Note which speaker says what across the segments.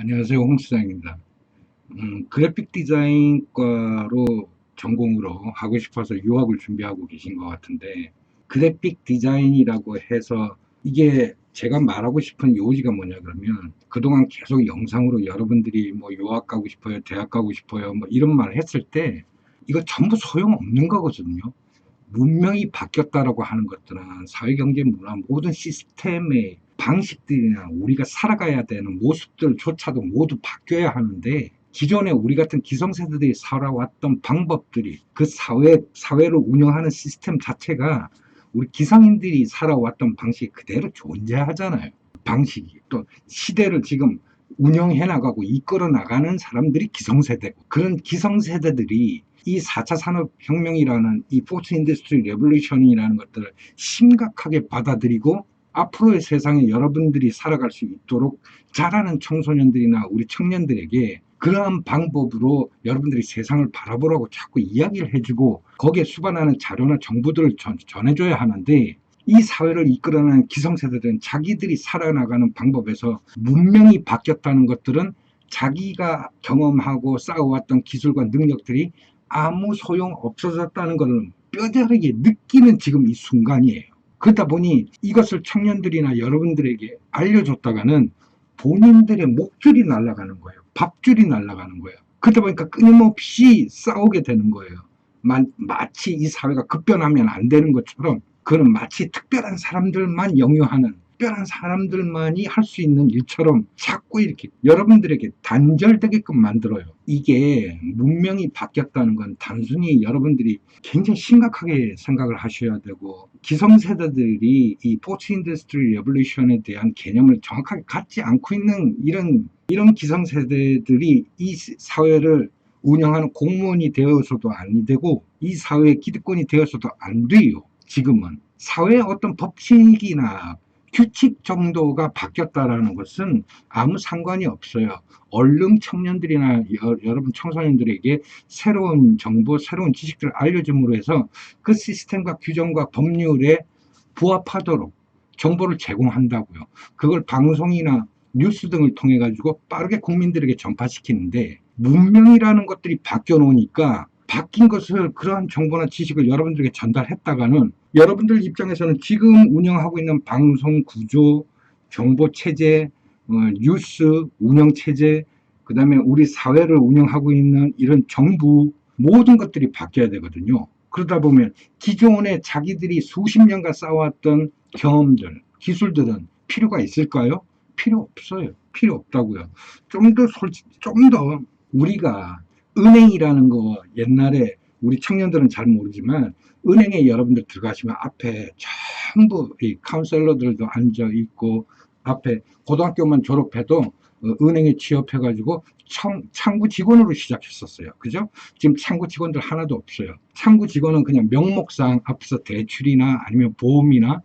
Speaker 1: 안녕하세요. 홍수장입니다. 음, 그래픽 디자인과로 전공으로 하고 싶어서 유학을 준비하고 계신 것 같은데, 그래픽 디자인이라고 해서 이게 제가 말하고 싶은 요지가 뭐냐 그러면 그동안 계속 영상으로 여러분들이 뭐 유학 가고 싶어요, 대학 가고 싶어요, 뭐 이런 말을 했을 때 이거 전부 소용없는 거거든요. 문명이 바뀌었다라고 하는 것들은 사회, 경제, 문화 모든 시스템의 방식들이나 우리가 살아가야 되는 모습들조차도 모두 바뀌어야 하는데 기존에 우리 같은 기성세대들이 살아왔던 방법들이 그 사회, 사회를 운영하는 시스템 자체가 우리 기성인들이 살아왔던 방식이 그대로 존재하잖아요. 방식이. 또 시대를 지금 운영해 나가고 이끌어 나가는 사람들이 기성세대고 그런 기성세대들이 이 4차 산업혁명이라는 이 포츠 인더스트리 레볼루션이라는 것들을 심각하게 받아들이고 앞으로의 세상에 여러분들이 살아갈 수 있도록 자라는 청소년들이나 우리 청년들에게 그러한 방법으로 여러분들이 세상을 바라보라고 자꾸 이야기를 해주고 거기에 수반하는 자료나 정보들을 전, 전해줘야 하는데 이 사회를 이끌어내는 기성세대들은 자기들이 살아나가는 방법에서 문명이 바뀌었다는 것들은 자기가 경험하고 쌓아왔던 기술과 능력들이 아무 소용 없어졌다는 것을 뼈저리게 느끼는 지금 이 순간이에요. 그러다 보니 이것을 청년들이나 여러분들에게 알려줬다가는 본인들의 목줄이 날아가는 거예요. 밥줄이 날아가는 거예요. 그러다 보니까 끊임없이 싸우게 되는 거예요. 마, 마치 이 사회가 급변하면 안 되는 것처럼 그는 마치 특별한 사람들만 영유하는 특별한 사람들만이 할 수 있는 일처럼 자꾸 이렇게 여러분들에게 단절되게끔 만들어요. 이게 문명이 바뀌었다는 건 단순히 여러분들이 굉장히 심각하게 생각을 하셔야 되고 기성세대들이 이 포츠 인더스트리 레볼루션에 대한 개념을 정확하게 갖지 않고 있는 이런 이런 기성세대들이 이 사회를 운영하는 공무원이 되어서도 안 되고 이 사회의 기득권이 되어서도 안 돼요. 지금은 사회의 어떤 법칙이나 규칙 정도가 바뀌었다라는 것은 아무 상관이 없어요. 얼른 청년들이나 여, 여러분 청소년들에게 새로운 정보, 새로운 지식들을 알려줌으로 해서 그 시스템과 규정과 법률에 부합하도록 정보를 제공한다고요. 그걸 방송이나 뉴스 등을 통해 가지고 빠르게 국민들에게 전파시키는데 문명이라는 것들이 바뀌어 놓으니까 바뀐 것을 그러한 정보나 지식을 여러분들에게 전달했다가는 여러분들 입장에서는 지금 운영하고 있는 방송 구조, 정보 체제, 어, 뉴스 운영 체제, 그 다음에 우리 사회를 운영하고 있는 이런 정부 모든 것들이 바뀌어야 되거든요. 그러다 보면 기존에 자기들이 수십 년간 쌓아왔던 경험들, 기술들은 필요가 있을까요? 필요 없어요. 필요 없다고요. 좀 더 솔직히, 좀더 우리가 은행이라는 거 옛날에 우리 청년들은 잘 모르지만 은행에 여러분들 들어가시면 앞에 전부 이 카운셀러들도 앉아 있고 앞에 고등학교만 졸업해도 어, 은행에 취업해가지고 청, 창구 직원으로 시작했었어요. 그죠? 지금 창구 직원들 하나도 없어요. 창구 직원은 그냥 명목상 앞에서 대출이나 아니면 보험이나 어,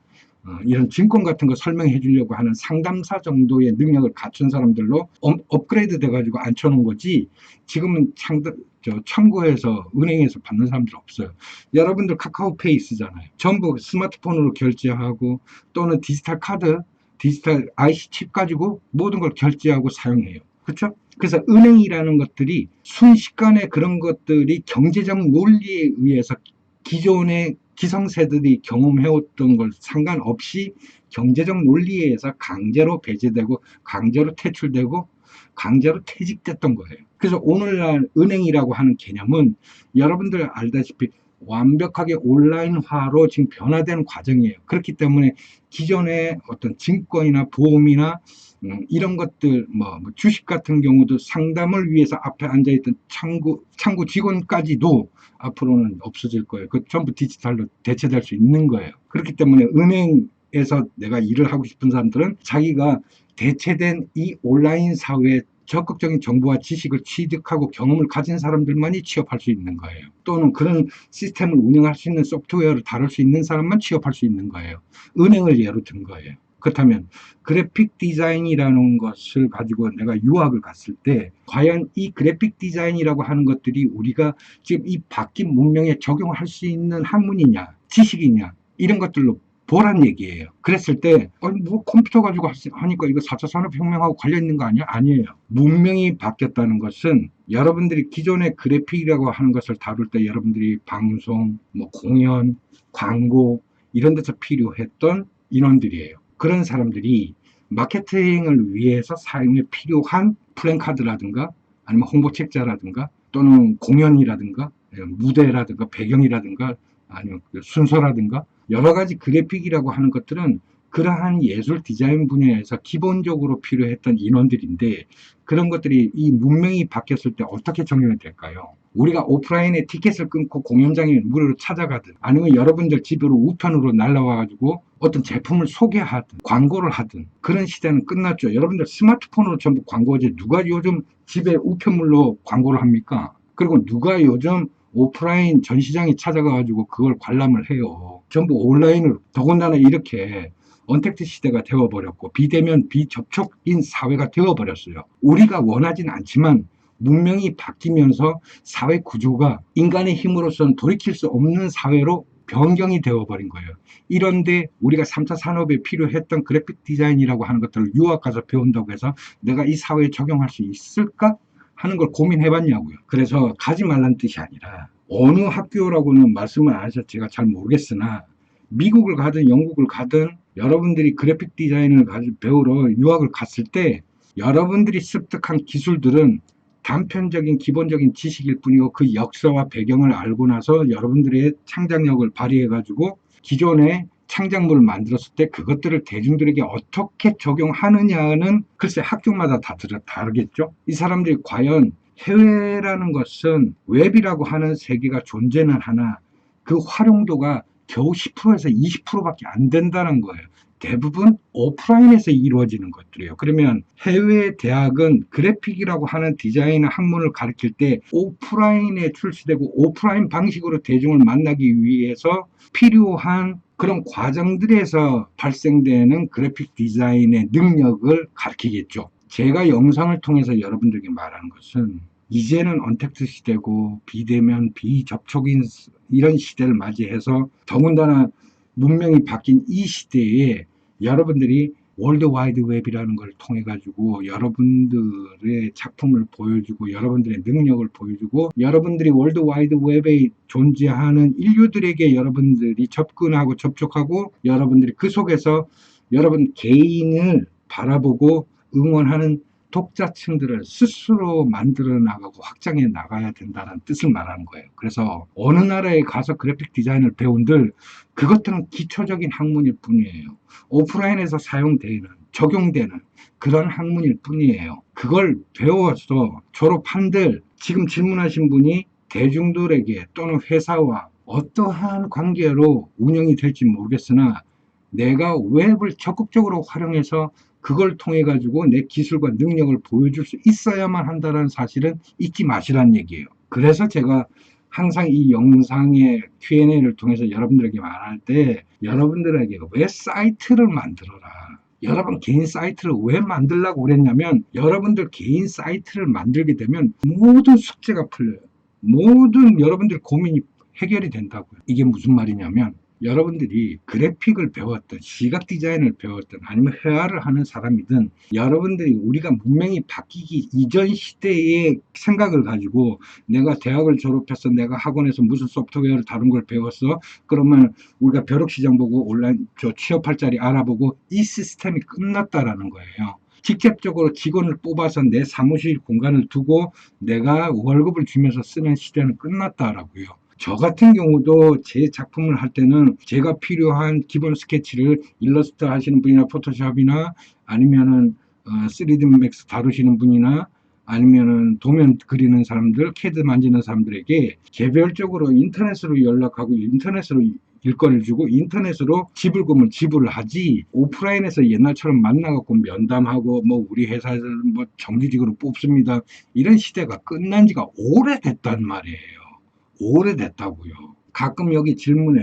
Speaker 1: 이런 증권 같은 거 설명해 주려고 하는 상담사 정도의 능력을 갖춘 사람들로 업, 업그레이드 돼가지고 앉혀놓은 거지 지금은 창들, 저 청구해서 은행에서 받는 사람들 없어요. 여러분들 카카오페이 쓰잖아요. 전부 스마트폰으로 결제하고 또는 디지털 카드, 디지털 IC 칩 가지고 모든 걸 결제하고 사용해요. 그렇죠? 그래서 은행이라는 것들이 순식간에 그런 것들이 경제적 논리에 의해서 기존의 기성세들이 경험해왔던 걸 상관없이 경제적 논리에 의해서 강제로 배제되고 강제로 퇴출되고 강제로 퇴직됐던 거예요. 그래서 오늘날 은행이라고 하는 개념은 여러분들 알다시피 완벽하게 온라인화로 지금 변화되는 과정이에요. 그렇기 때문에 기존의 어떤 증권이나 보험이나 음, 이런 것들 뭐, 뭐 주식 같은 경우도 상담을 위해서 앞에 앉아있던 창구 창구 직원까지도 앞으로는 없어질 거예요. 그 전부 디지털로 대체될 수 있는 거예요. 그렇기 때문에 은행에서 내가 일을 하고 싶은 사람들은 자기가 대체된 이 온라인 사회에 적극적인 정보와 지식을 취득하고 경험을 가진 사람들만이 취업할 수 있는 거예요. 또는 그런 시스템을 운영할 수 있는 소프트웨어를 다룰 수 있는 사람만 취업할 수 있는 거예요. 은행을 예로 든 거예요. 그렇다면 그래픽 디자인이라는 것을 가지고 내가 유학을 갔을 때 과연 이 그래픽 디자인이라고 하는 것들이 우리가 지금 이 바뀐 문명에 적용할 수 있는 학문이냐 지식이냐 이런 것들로 보란 얘기예요. 그랬을 때, 아니, 뭐 컴퓨터 가지고 하니까 이거 4차 산업혁명하고 관련 있는 거 아니야? 아니에요. 문명이 바뀌었다는 것은 여러분들이 기존의 그래픽이라고 하는 것을 다룰 때 여러분들이 방송, 뭐 공연, 광고, 이런 데서 필요했던 인원들이에요. 그런 사람들이 마케팅을 위해서 사용에 필요한 플랜카드라든가 아니면 홍보책자라든가 또는 공연이라든가 예, 무대라든가 배경이라든가 아니면 그 순서라든가 여러 가지 그래픽이라고 하는 것들은 그러한 예술 디자인 분야에서 기본적으로 필요했던 인원들인데 그런 것들이 이 문명이 바뀌었을 때 어떻게 적용이 될까요? 우리가 오프라인에 티켓을 끊고 공연장에 무료로 찾아가든 아니면 여러분들 집으로 우편으로 날라와가지고 어떤 제품을 소개하든 광고를 하든 그런 시대는 끝났죠. 여러분들 스마트폰으로 전부 광고지 누가 요즘 집에 우편물로 광고를 합니까? 그리고 누가 요즘 오프라인 전시장에 찾아가가지고 그걸 관람을 해요. 전부 온라인으로 더군다나 이렇게 언택트 시대가 되어버렸고 비대면 비접촉인 사회가 되어버렸어요. 우리가 원하진 않지만 문명이 바뀌면서 사회 구조가 인간의 힘으로서는 돌이킬 수 없는 사회로 변경이 되어버린 거예요. 이런데 우리가 3차 산업에 필요했던 그래픽 디자인이라고 하는 것들을 유학 가서 배운다고 해서 내가 이 사회에 적용할 수 있을까? 하는 걸 고민해 봤냐고요. 그래서 가지 말라는 뜻이 아니라 어느 학교라고는 말씀을 안 하셔서 제가 잘 모르겠으나 미국을 가든 영국을 가든 여러분들이 그래픽 디자인을 배우러 유학을 갔을 때 여러분들이 습득한 기술들은 단편적인 기본적인 지식일 뿐이고 그 역사와 배경을 알고 나서 여러분들의 창작력을 발휘해 가지고 기존의 창작물을 만들었을 때 그것들을 대중들에게 어떻게 적용하느냐는 글쎄 학교마다 다 들- 다르겠죠. 이 사람들이 과연 해외라는 것은 웹이라고 하는 세계가 존재는 하나 그 활용도가 겨우 10%에서 20%밖에 안 된다는 거예요. 대부분 오프라인에서 이루어지는 것들이에요. 그러면 해외 대학은 그래픽이라고 하는 디자인 학문을 가르칠 때 오프라인에 출시되고 오프라인 방식으로 대중을 만나기 위해서 필요한 그런 과정들에서 발생되는 그래픽 디자인의 능력을 가르치겠죠. 제가 영상을 통해서 여러분들에게 말하는 것은 이제는 언택트 시대고 비대면 비접촉인 이런 시대를 맞이해서 더군다나 문명이 바뀐 이 시대에 여러분들이 월드 와이드 웹이라는 걸 통해 가지고 여러분들의 작품을 보여주고 여러분들의 능력을 보여주고 여러분들이 월드 와이드 웹에 존재하는 인류들에게 여러분들이 접근하고 접촉하고 여러분들이 그 속에서 여러분 개인을 바라보고 응원하는 독자층들을 스스로 만들어 나가고 확장해 나가야 된다는 뜻을 말하는 거예요. 그래서 어느 나라에 가서 그래픽 디자인을 배운들 그것들은 기초적인 학문일 뿐이에요. 오프라인에서 사용되는 적용되는 그런 학문일 뿐이에요. 그걸 배워서 졸업한들 지금 질문하신 분이 대중들에게 또는 회사와 어떠한 관계로 운영이 될지 모르겠으나 내가 웹을 적극적으로 활용해서 그걸 통해 가지고 내 기술과 능력을 보여줄 수 있어야만 한다는 사실은 잊지 마시라는 얘기예요. 그래서 제가 항상 이 영상의 Q&A를 통해서 여러분들에게 말할 때 여러분들에게 왜 사이트를 만들어라. 여러분 개인 사이트를 왜 만들라고 그랬냐면 여러분들 개인 사이트를 만들게 되면 모든 숙제가 풀려요. 모든 여러분들 고민이 해결이 된다고요. 이게 무슨 말이냐면 여러분들이 그래픽을 배웠든 시각 디자인을 배웠든 아니면 회화를 하는 사람이든 여러분들이 우리가 문명이 바뀌기 이전 시대의 생각을 가지고 내가 대학을 졸업해서 내가 학원에서 무슨 소프트웨어를 다룬 걸 배웠어 그러면 우리가 벼룩시장 보고 온라인 저 취업할 자리 알아보고 이 시스템이 끝났다라는 거예요. 직접적으로 직원을 뽑아서 내 사무실 공간을 두고 내가 월급을 주면서 쓰는 시대는 끝났다라고요. 저 같은 경우도 제 작품을 할 때는 제가 필요한 기본 스케치를 일러스트 하시는 분이나 포토샵이나 아니면은 어, 3D 맥스 다루시는 분이나 아니면은 도면 그리는 사람들, 캐드 만지는 사람들에게 개별적으로 인터넷으로 연락하고 인터넷으로 일거리를 주고 인터넷으로 지불금을 지불을 하지 오프라인에서 옛날처럼 만나갖고 면담하고 뭐 우리 회사에서는 뭐 정규직으로 뽑습니다 이런 시대가 끝난 지가 오래됐단 말이에요. 오래됐다고요. 가끔 여기 질문에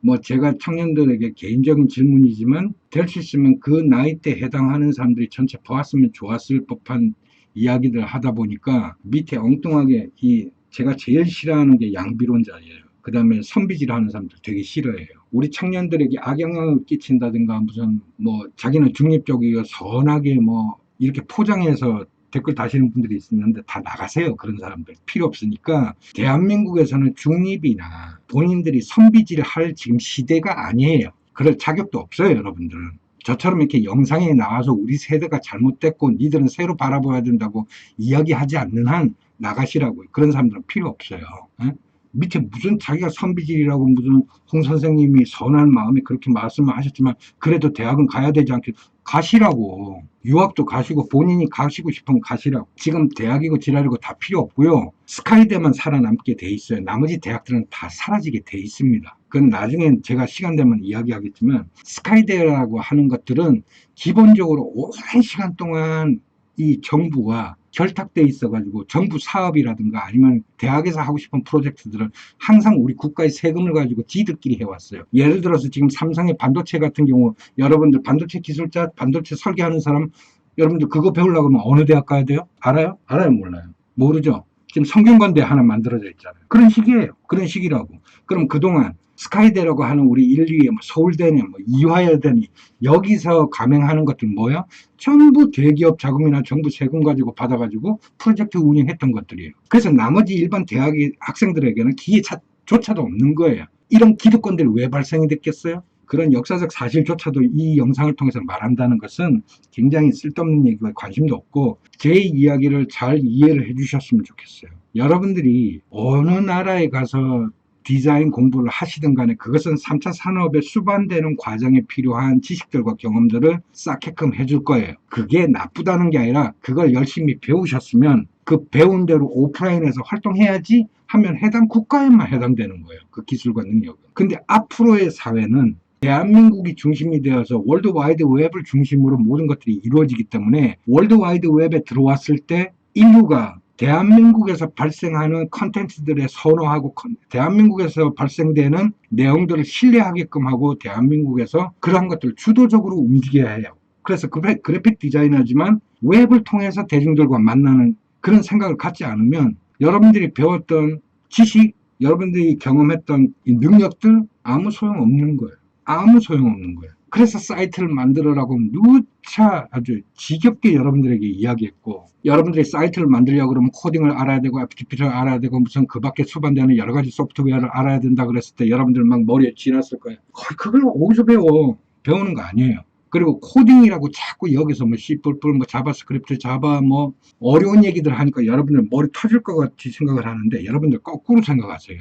Speaker 1: 뭐 제가 청년들에게 개인적인 질문이지만 될 수 있으면 그 나이대 해당하는 사람들이 전체 보았으면 좋았을 법한 이야기들 하다 보니까 밑에 엉뚱하게 이 제가 제일 싫어하는 게 양비론자예요. 그 다음에 선비질 하는 사람들 되게 싫어해요. 우리 청년들에게 악영향을 끼친다든가 무슨 뭐 자기는 중립적이고 선하게 뭐 이렇게 포장해서 댓글 다시는 분들이 있는데 다 나가세요. 그런 사람들. 필요 없으니까 대한민국에서는 중립이나 본인들이 선비질 할 지금 시대가 아니에요. 그럴 자격도 없어요, 여러분들은. 저처럼 이렇게 영상에 나와서 우리 세대가 잘못됐고 니들은 새로 바라봐야 된다고 이야기하지 않는 한 나가시라고요. 그런 사람들은 필요 없어요. 예? 밑에 무슨 자기가 선비질이라고 무슨 홍 선생님이 선한 마음에 그렇게 말씀을 하셨지만 그래도 대학은 가야 되지 않겠 가시라고. 유학도 가시고 본인이 가시고 싶으면 가시라고. 지금 대학이고 지랄이고 다 필요 없고요. 스카이대만 살아남게 돼 있어요. 나머지 대학들은 다 사라지게 돼 있습니다. 그건 나중에 제가 시간 되면 이야기하겠지만 스카이대라고 하는 것들은 기본적으로 오랜 시간 동안 이 정부와 결탁돼 있어가지고 정부 사업이라든가 아니면 대학에서 하고 싶은 프로젝트들은 항상 우리 국가의 세금을 가지고 지들끼리 해왔어요. 예를 들어서 지금 삼성의 반도체 같은 경우 여러분들 반도체 기술자, 반도체 설계하는 사람 여러분들 그거 배우려고 하면 어느 대학 가야 돼요? 알아요? 알아요? 몰라요? 모르죠? 지금 성균관대 하나 만들어져 있잖아요. 그런 식이에요. 그런 식이라고. 그럼 그동안 스카이대라고 하는 우리 인류의 뭐 서울대니 뭐 이화여대니 여기서 감행하는 것들 뭐야? 전부 대기업 자금이나 정부 세금 가지고 받아가지고 프로젝트 운영했던 것들이에요. 그래서 나머지 일반 대학의 학생들에게는 기회조차도 없는 거예요. 이런 기득권들이 왜 발생이 됐겠어요? 그런 역사적 사실조차도 이 영상을 통해서 말한다는 것은 굉장히 쓸데없는 얘기고 관심도 없고 제 이야기를 잘 이해를 해주셨으면 좋겠어요. 여러분들이 어느 나라에 가서 디자인 공부를 하시든 간에 그것은 3차 산업에 수반되는 과정에 필요한 지식들과 경험들을 쌓게끔 해줄 거예요. 그게 나쁘다는 게 아니라 그걸 열심히 배우셨으면 그 배운 대로 오프라인에서 활동해야지 하면 해당 국가에만 해당되는 거예요. 그 기술과 능력은. 근데 앞으로의 사회는 대한민국이 중심이 되어서 월드와이드 웹을 중심으로 모든 것들이 이루어지기 때문에 월드와이드 웹에 들어왔을 때 인류가 대한민국에서 발생하는 컨텐츠들의 선호하고 대한민국에서 발생되는 내용들을 신뢰하게끔 하고 대한민국에서 그러한 것들을 주도적으로 움직여야 해요. 그래서 그래픽 디자이너지만 웹을 통해서 대중들과 만나는 그런 생각을 갖지 않으면 여러분들이 배웠던 지식, 여러분들이 경험했던 능력들 아무 소용 없는 거예요. 아무 소용 없는 거예요. 그래서 사이트를 만들어라고 누차 아주 지겹게 여러분들에게 이야기했고 여러분들이 사이트를 만들려고 그러면 코딩을 알아야 되고 FTP를 알아야 되고 무슨 그 밖에 수반되는 여러 가지 소프트웨어를 알아야 된다 그랬을 때 여러분들 막 머리에 지났을 거예요. 그걸 어디서 배워? 배우는 거 아니에요. 그리고 코딩이라고 자꾸 여기서 뭐 C++, 뭐 자바스크립트, 자바 뭐 어려운 얘기들 하니까 여러분들 머리 터질 것 같이 생각을 하는데 여러분들 거꾸로 생각하세요.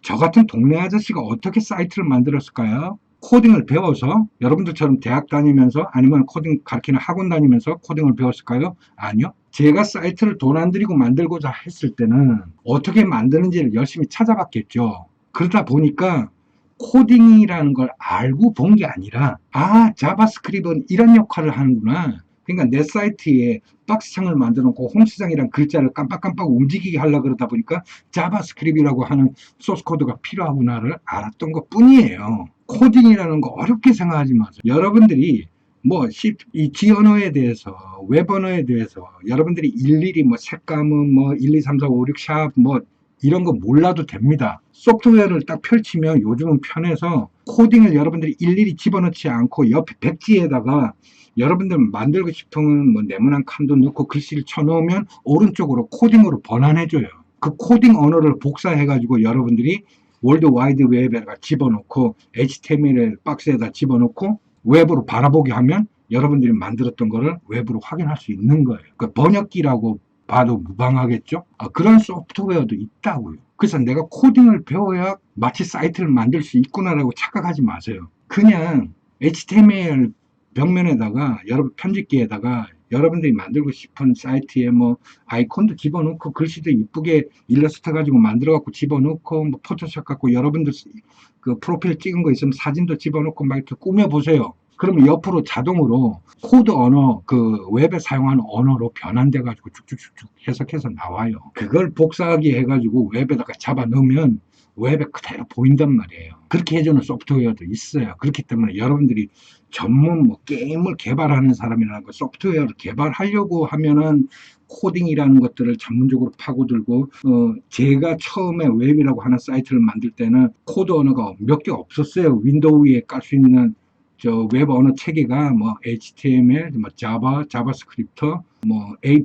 Speaker 1: 저 같은 동네 아저씨가 어떻게 사이트를 만들었을까요? 코딩을 배워서 여러분들처럼 대학 다니면서 아니면 코딩 가르치는 학원 다니면서 코딩을 배웠을까요? 아니요. 제가 사이트를 돈 안 들이고 만들고자 했을 때는 어떻게 만드는지를 열심히 찾아봤겠죠. 그러다 보니까 코딩이라는 걸 알고 본 게 아니라 아 자바스크립트는 이런 역할을 하는구나. 그러니까 내 사이트에 박스창을 만들어 놓고 홈시장이란 글자를 깜빡깜빡 움직이게 하려 그러다 보니까 자바스크립트라고 하는 소스 코드가 필요하구나를 알았던 것 뿐이에요. 코딩이라는 거 어렵게 생각하지 마세요. 여러분들이 뭐, 이 G 언어에 대해서, 웹 언어에 대해서, 여러분들이 일일이 뭐, 색감은 뭐, 1, 2, 3, 4, 5, 6, 샵, 뭐, 이런 거 몰라도 됩니다. 소프트웨어를 딱 펼치면 요즘은 편해서 코딩을 여러분들이 일일이 집어넣지 않고 옆에 백지에다가 여러분들 만들고 싶은 뭐 네모난 칸도 넣고 글씨를 쳐넣으면 오른쪽으로 코딩으로 번안해줘요. 그 코딩 언어를 복사해가지고 여러분들이 월드 와이드 웹에다가 집어넣고 HTML 박스에다 집어넣고 웹으로 바라보게 하면 여러분들이 만들었던 거를 웹으로 확인할 수 있는 거예요. 그 번역기라고 봐도 무방하겠죠? 아, 그런 소프트웨어도 있다고요. 그래서 내가 코딩을 배워야 마치 사이트를 만들 수 있구나라고 착각하지 마세요. 그냥 HTML 벽면에다가 여러분 편집기에다가 여러분들이 만들고 싶은 사이트에 뭐 아이콘도 집어넣고 글씨도 이쁘게 일러스트 가지고 만들어 갖고 집어넣고 뭐 포토샵 갖고 여러분들 그 프로필 찍은 거 있으면 사진도 집어넣고 막 이렇게 꾸며 보세요. 그러면 옆으로 자동으로 코드 언어 그 웹에 사용하는 언어로 변환돼 가지고 쭉쭉쭉쭉 해석해서 나와요. 그걸 복사하기 해 가지고 웹에다가 잡아 넣으면 웹에 그대로 보인단 말이에요. 그렇게 해주는 소프트웨어도 있어요. 그렇기 때문에 여러분들이 전문 뭐 게임을 개발하는 사람이라는 거 소프트웨어를 개발하려고 하면은 코딩이라는 것들을 전문적으로 파고들고 어 제가 처음에 웹이라고 하는 사이트를 만들 때는 코드 언어가 몇 개 없었어요. 윈도우에 깔 수 있는 저웹 언어 체계가 뭐 HTML, 뭐 자바, 자바스크립트, 뭐 A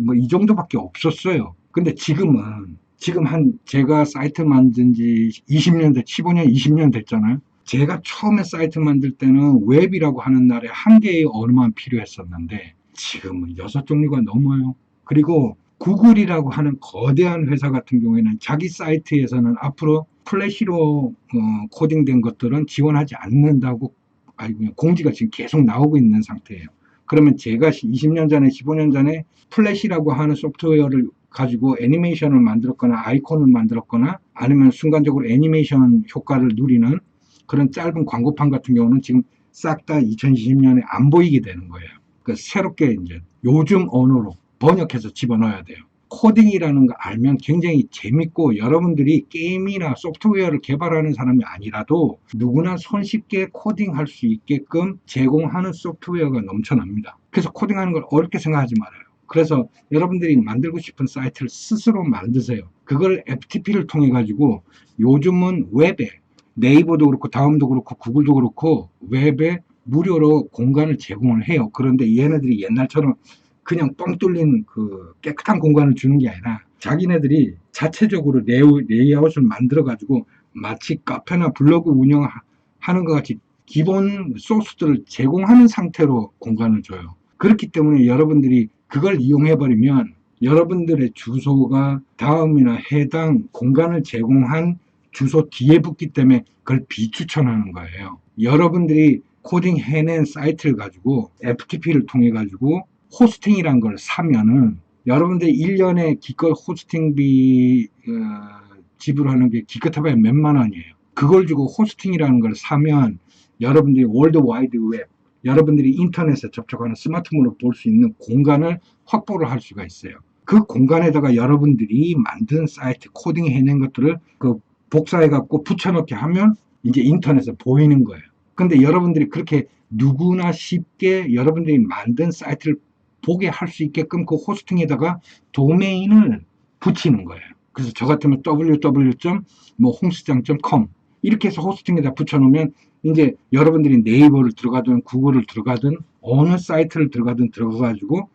Speaker 1: 뭐 이 정도밖에 없었어요. 근데 지금은 지금 한 제가 사이트 만든 지 20년 됐, 15년, 20년 됐잖아요. 제가 처음에 사이트 만들 때는 웹이라고 하는 날에 한 개의 언어만 필요했었는데 지금은 여섯 종류가 넘어요. 그리고 구글이라고 하는 거대한 회사 같은 경우에는 자기 사이트에서는 앞으로 플래시로 어, 코딩된 것들은 지원하지 않는다고 알고 공지가 지금 계속 나오고 있는 상태예요. 그러면 제가 20년 전에, 15년 전에 플래시라고 하는 소프트웨어를 가지고 애니메이션을 만들었거나 아이콘을 만들었거나 아니면 순간적으로 애니메이션 효과를 누리는 그런 짧은 광고판 같은 경우는 지금 싹 다 2020년에 안 보이게 되는 거예요. 그 새롭게 이제 요즘 언어로 번역해서 집어넣어야 돼요. 코딩이라는 거 알면 굉장히 재밌고 여러분들이 게임이나 소프트웨어를 개발하는 사람이 아니라도 누구나 손쉽게 코딩할 수 있게끔 제공하는 소프트웨어가 넘쳐납니다. 그래서 코딩하는 걸 어렵게 생각하지 말아요. 그래서 여러분들이 만들고 싶은 사이트를 스스로 만드세요. 그걸 FTP를 통해 가지고 요즘은 웹에 네이버도 그렇고 다음도 그렇고 구글도 그렇고 웹에 무료로 공간을 제공을 해요. 그런데 얘네들이 옛날처럼 그냥 뻥 뚫린 그 깨끗한 공간을 주는 게 아니라 자기네들이 자체적으로 레이아웃, 레이아웃을 만들어 가지고 마치 카페나 블로그 운영하는 것 같이 기본 소스들을 제공하는 상태로 공간을 줘요. 그렇기 때문에 여러분들이 그걸 이용해 버리면 여러분들의 주소가 다음이나 해당 공간을 제공한 주소 뒤에 붙기 때문에 그걸 비추천하는 거예요. 여러분들이 코딩 해낸 사이트를 가지고 FTP를 통해 가지고 호스팅이란 걸 사면은 여러분들이 1년에 기껏 호스팅비 어, 지불하는 게 기껏해봐야 몇만 원이에요. 그걸 주고 호스팅이라는 걸 사면 여러분들이 월드 와이드 웹 여러분들이 인터넷에 접촉하는 스마트폰으로 볼 수 있는 공간을 확보를 할 수가 있어요. 그 공간에다가 여러분들이 만든 사이트 코딩 해낸 것들을 그 복사해 갖고 붙여넣기 하면 이제 인터넷에 보이는 거예요. 근데 여러분들이 그렇게 누구나 쉽게 여러분들이 만든 사이트를 보게 할 수 있게끔 그 호스팅에다가 도메인을 붙이는 거예요. 그래서 저 같으면 www.홍수장.com 이렇게 해서 호스팅에다 붙여놓으면 이제 여러분들이 네이버를 들어가든 구글을 들어가든 어느 사이트를 들어가든 들어가가지고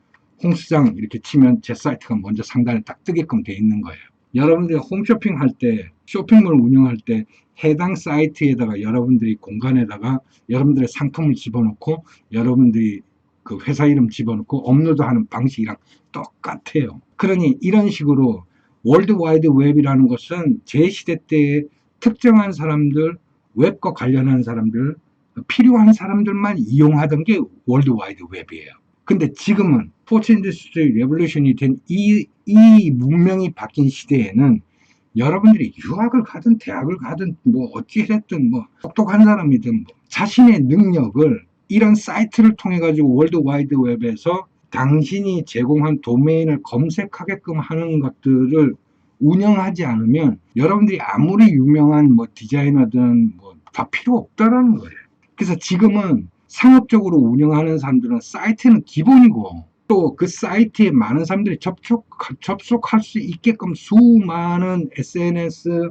Speaker 1: 홍수장 이렇게 치면 제 사이트가 먼저 상단에 딱 뜨게끔 돼 있는 거예요. 여러분들이 홈쇼핑 할 때, 쇼핑몰 운영할 때 해당 사이트에다가 여러분들이 공간에다가 여러분들의 상품을 집어넣고 여러분들이 그 회사 이름 집어넣고 업로드하는 방식이랑 똑같아요. 그러니 이런 식으로 월드 와이드 웹이라는 것은 제 시대 때 특정한 사람들, 웹과 관련한 사람들, 필요한 사람들만 이용하던 게 월드와이드 웹이에요. 근데 지금은 포츠 인더스트리 레볼루션이 된 이 이 문명이 바뀐 시대에는 여러분들이 유학을 가든 대학을 가든 뭐 어찌 했든 뭐 똑똑한 사람이든 뭐 자신의 능력을 이런 사이트를 통해 가지고 월드 와이드 웹에서 당신이 제공한 도메인을 검색하게끔 하는 것들을 운영하지 않으면 여러분들이 아무리 유명한 뭐 디자이너든 뭐 다 필요 없다라는 거예요. 그래서 지금은 상업적으로 운영하는 사람들은 사이트는 기본이고 또 그 사이트에 많은 사람들이 접촉, 접속할 수 있게끔 수많은 SNS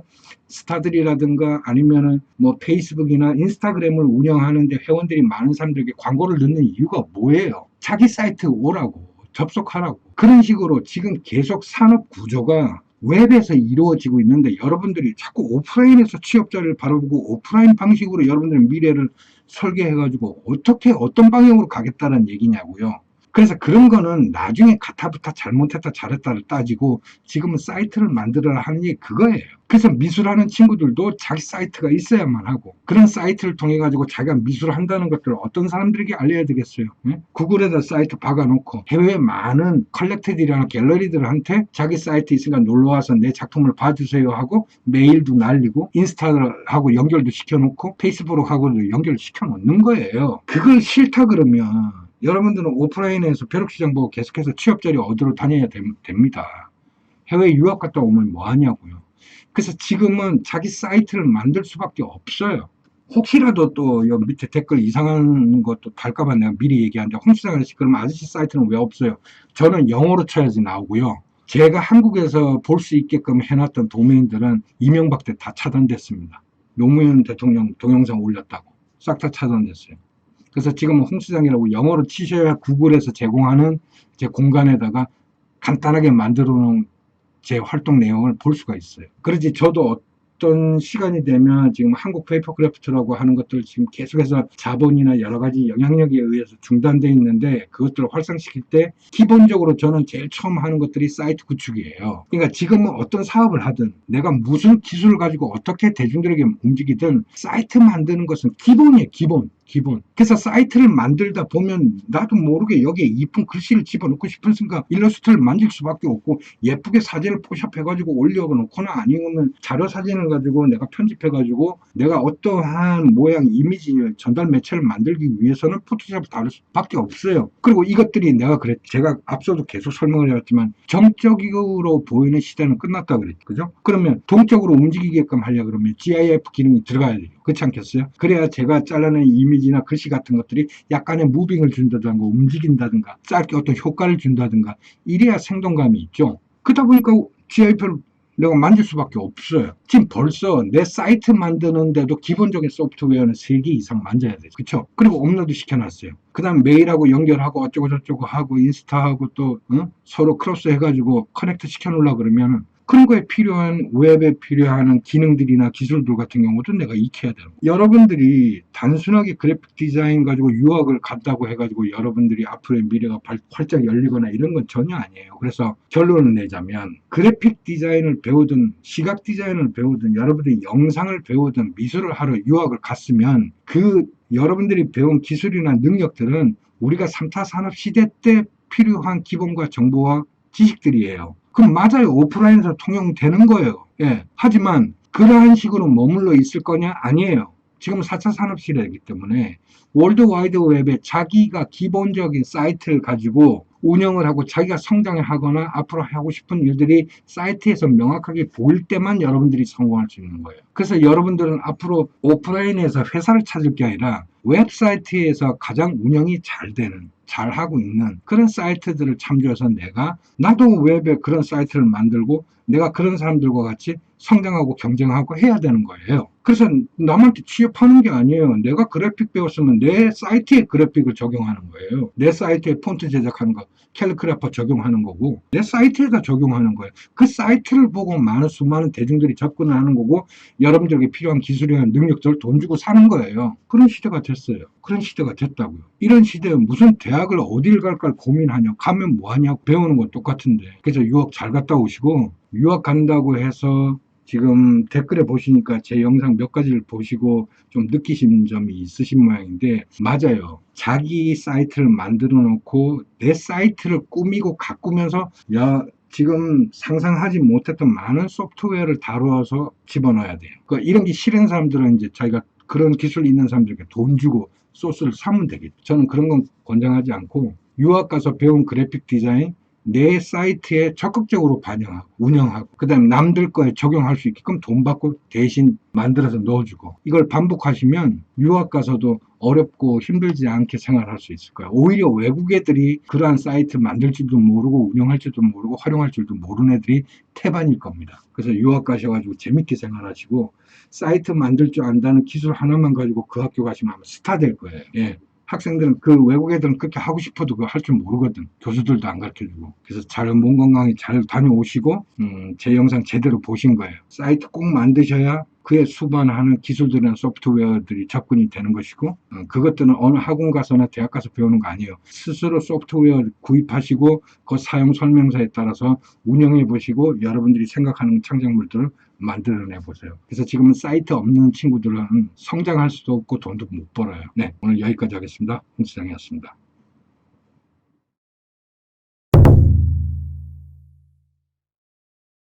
Speaker 1: 스타들이라든가 아니면은 뭐 페이스북이나 인스타그램을 운영하는데 회원들이 많은 사람들에게 광고를 넣는 이유가 뭐예요? 자기 사이트 오라고 접속하라고 그런 식으로 지금 계속 산업 구조가 웹에서 이루어지고 있는데 여러분들이 자꾸 오프라인에서 취업 자리를 바라보고 오프라인 방식으로 여러분들의 미래를 설계해가지고 어떻게 어떤 방향으로 가겠다는 얘기냐고요. 그래서 그런 거는 나중에 가타부타 잘못했다 잘했다를 따지고 지금은 사이트를 만들어라 하는 게 그거예요. 그래서 미술하는 친구들도 자기 사이트가 있어야만 하고 그런 사이트를 통해 가지고 자기가 미술을 한다는 것들을 어떤 사람들에게 알려야 되겠어요. 예? 구글에다 사이트 박아놓고 해외 많은 컬렉터들이나 갤러리들한테 자기 사이트 있으니까 놀러와서 내 작품을 봐주세요 하고 메일도 날리고 인스타하고 연결도 시켜놓고 페이스북하고도 연결 시켜 놓는 거예요. 그걸 싫다 그러면 여러분들은 오프라인에서 벼룩시 장 보고 계속해서 취업자리 얻으러 다녀야 됨- 됩니다. 해외 유학 갔다 오면 뭐 하냐고요. 그래서 지금은 자기 사이트를 만들 수밖에 없어요. 혹시라도 또 여기 밑에 댓글 이상한 것도 달까봐 내가 미리 얘기하는데 홍수장 아저씨 그럼 아저씨 사이트는 왜 없어요? 저는 영어로 쳐야지 나오고요. 제가 한국에서 볼 수 있게끔 해놨던 도메인들은 이명박 때 다 차단됐습니다. 노무현 대통령 동영상 올렸다고 싹 다 차단됐어요. 그래서 지금은 홍수장이라고 영어로 치셔야 구글에서 제공하는 제 공간에다가 간단하게 만들어 놓은 제 활동 내용을 볼 수가 있어요. 그러지 저도 어떤 시간이 되면 지금 한국 페이퍼 크래프트라고 하는 것들 지금 계속해서 자본이나 여러 가지 영향력에 의해서 중단돼 있는데 그것들을 활성시킬 때 기본적으로 저는 제일 처음 하는 것들이 사이트 구축이에요. 그러니까 지금은 어떤 사업을 하든 내가 무슨 기술을 가지고 어떻게 대중들에게 움직이든 사이트 만드는 것은 기본이에요. 기본. 기본. 그래서 사이트를 만들다 보면 나도 모르게 여기에 이쁜 글씨를 집어넣고 싶은 순간 일러스트를 만질 수밖에 없고 예쁘게 사진을 포샵해가지고 올려놓거나 아니면 자료 사진을 가지고 내가 편집해가지고 내가 어떠한 모양 이미지 전달 매체를 만들기 위해서는 포토샵을 다룰 수밖에 없어요. 그리고 이것들이 내가 그랬 제가 앞서도 계속 설명을 해왔지만 정적으로 보이는 시대는 끝났다 그랬죠. 그죠? 그러면 동적으로 움직이게끔 하려 그러면 GIF 기능이 들어가야 돼요. 그렇지 않겠어요? 그래야 제가 잘라낸 이미지나 글씨 같은 것들이 약간의 무빙을 준다든가 움직인다든가 짧게 어떤 효과를 준다든가 이래야 생동감이 있죠. 그러다 보니까 GIF를 내가 만질 수밖에 없어요. 지금 벌써 내 사이트 만드는데도 기본적인 소프트웨어는 3개 이상 만져야 돼요. 그쵸? 그리고 업로드 시켜놨어요. 그 다음 메일하고 연결하고 어쩌고저쩌고 하고 인스타하고 또 응? 서로 크로스 해가지고 커넥트 시켜놓으려 그러면 그런 거에 필요한 웹에 필요한 기능들이나 기술들 같은 경우도 내가 익혀야 되는 거예요. 여러분들이 단순하게 그래픽 디자인 가지고 유학을 갔다고 해가지고 여러분들이 앞으로의 미래가 발- 활짝 열리거나 이런 건 전혀 아니에요. 그래서 결론을 내자면 그래픽 디자인을 배우든 시각 디자인을 배우든 여러분들이 영상을 배우든 미술을 하러 유학을 갔으면 그 여러분들이 배운 기술이나 능력들은 우리가 3차 산업 시대 때 필요한 기본과 정보와 지식들이에요. 그럼 맞아요. 오프라인에서 통용되는 거예요. 예. 하지만 그러한 식으로 머물러 있을 거냐? 아니에요. 지금 4차 산업 시대이기 때문에 월드 와이드 웹에 자기가 기본적인 사이트를 가지고 운영을 하고 자기가 성장을 하거나 앞으로 하고 싶은 일들이 사이트에서 명확하게 보일 때만 여러분들이 성공할 수 있는 거예요. 그래서 여러분들은 앞으로 오프라인에서 회사를 찾을 게 아니라 웹사이트에서 가장 운영이 잘 되는 잘 하고 있는 그런 사이트들을 참조해서 내가 나도 웹에 그런 사이트를 만들고 내가 그런 사람들과 같이 성장하고 경쟁하고 해야 되는 거예요. 그래서 남한테 취업하는 게 아니에요. 내가 그래픽 배웠으면 내 사이트에 그래픽을 적용하는 거예요. 내 사이트에 폰트 제작하는 거, 캘리그래퍼 적용하는 거고, 내 사이트에다 적용하는 거예요. 그 사이트를 보고 많은 수많은 대중들이 접근을 하는 거고, 여러분들에게 필요한 기술이나 능력들을 돈 주고 사는 거예요. 그런 시대가 됐어요. 그런 시대가 됐다고요. 이런 시대에 무슨 대학을 어딜 갈까 고민하냐, 가면 뭐하냐, 배우는 건 똑같은데. 그래서 유학 잘 갔다 오시고, 유학 간다고 해서 지금 댓글에 보시니까 제 영상 몇 가지를 보시고 좀 느끼신 점이 있으신 모양인데 맞아요. 자기 사이트를 만들어 놓고 내 사이트를 꾸미고 가꾸면서 야 지금 상상하지 못했던 많은 소프트웨어를 다루어서 집어넣어야 돼요. 그러니까 이런 게 싫은 사람들은 이제 자기가 그런 기술 있는 사람들에게 돈 주고 소스를 사면 되겠죠. 저는 그런 건 권장하지 않고 유학 가서 배운 그래픽 디자인 내 사이트에 적극적으로 반영하고 운영하고 그다음 남들 거에 적용할 수 있게끔 돈 받고 대신 만들어서 넣어주고 이걸 반복하시면 유학 가서도 어렵고 힘들지 않게 생활할 수 있을 거예요. 오히려 외국 애들이 그러한 사이트 만들 줄도 모르고 운영할 줄도 모르고 활용할 줄도 모르는 애들이 태반일 겁니다. 그래서 유학 가셔가지고 재밌게 생활하시고 사이트 만들 줄 안다는 기술 하나만 가지고 그 학교 가시면 아마 스타 될 거예요. 예. 학생들은 그 외국 애들은 그렇게 하고 싶어도 그거 할줄 모르거든. 교수들도 안 가르쳐 주고. 그래서 잘 몸 건강히 잘 다녀오시고, 음, 제 영상 제대로 보신 거예요. 사이트 꼭 만드셔야 그에 수반하는 기술들이나 소프트웨어들이 접근이 되는 것이고, 어, 그것들은 어느 학원 가서나 대학 가서 배우는 거 아니에요. 스스로 소프트웨어 구입하시고, 그 사용 설명서에 따라서 운영해 보시고, 여러분들이 생각하는 창작물들을 만들어내 보세요. 그래서 지금은 사이트 없는 친구들은 성장할 수도 없고 돈도 못 벌어요. 네, 오늘 여기까지 하겠습니다. 홍수장이었습니다.